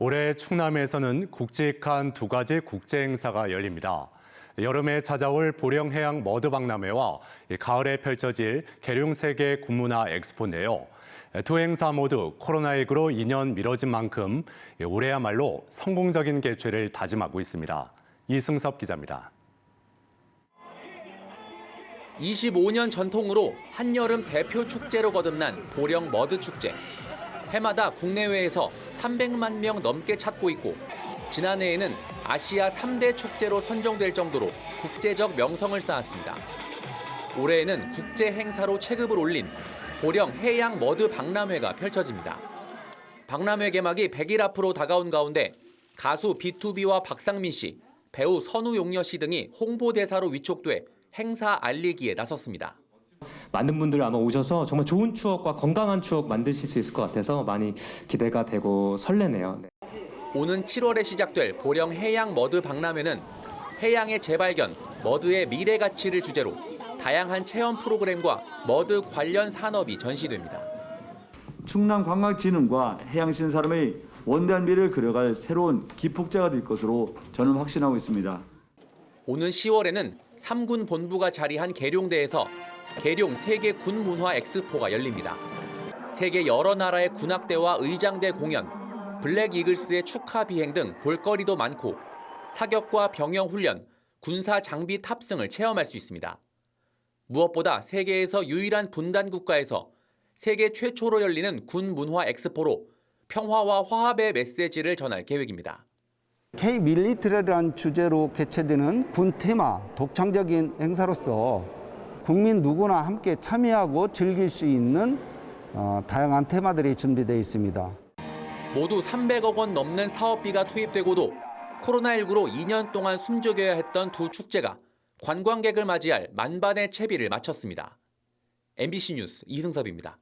올해 충남에서는 굵직한 두 가지 국제 행사가 열립니다. 여름에 찾아올 보령해양 머드박람회와 가을에 펼쳐질 계룡세계 군문화 엑스포인데요. 두 행사 모두 코로나19로 2년 미뤄진 만큼 올해야말로 성공적인 개최를 다짐하고 있습니다. 이승섭 기자입니다. 25년 전통으로 한여름 대표 축제로 거듭난 보령 머드 축제. 해마다 국내외에서 300만 명 넘게 찾고 있고 지난해에는 아시아 3대 축제로 선정될 정도로 국제적 명성을 쌓았습니다. 올해에는 국제 행사로 체급을 올린 보령 해양 머드 박람회가 펼쳐집니다. 박람회 개막이 100일 앞으로 다가온 가운데 가수 B2B와 박상민 씨, 배우 선우용녀 씨 등이 홍보대사로 위촉돼 행사 알리기에 나섰습니다. 많은 분들 아마 오셔서 정말 좋은 추억과 건강한 추억 만드실 수 있을 것 같아서 많이 기대가 되고 설레네요. 네. 오는 7월에 시작될 보령 해양 머드 박람회는 해양의 재발견, 머드의 미래 가치를 주제로 다양한 체험 프로그램과 머드 관련 산업이 전시됩니다. 충남 관광진흥과 해양신사람의 원대한 미래를 그려갈 새로운 기폭제가 될 것으로 저는 확신하고 있습니다. 오는 10월에는 3군 본부가 자리한 계룡대에서 계룡 세계 군문화 엑스포가 열립니다. 세계 여러 나라의 군악대와 의장대 공연, 블랙 이글스의 축하 비행 등 볼거리도 많고 사격과 병영 훈련, 군사 장비 탑승을 체험할 수 있습니다. 무엇보다 세계에서 유일한 분단 국가에서 세계 최초로 열리는 군 문화 엑스포로 평화와 화합의 메시지를 전할 계획입니다. K 밀리트리라는 주제로 개최되는 군 테마 독창적인 행사로서 국민 누구나 함께 참여하고 즐길 수 있는 어, 다양한 테마들이 준비되어 있습니다. 모두 300억 원 넘는 사업비가 투입되고도 코로나19로 2년 동안 숨죽여야 했던 두 축제가 관광객을 맞이할 만반의 채비를 마쳤습니다. MBC 뉴스 이승섭입니다.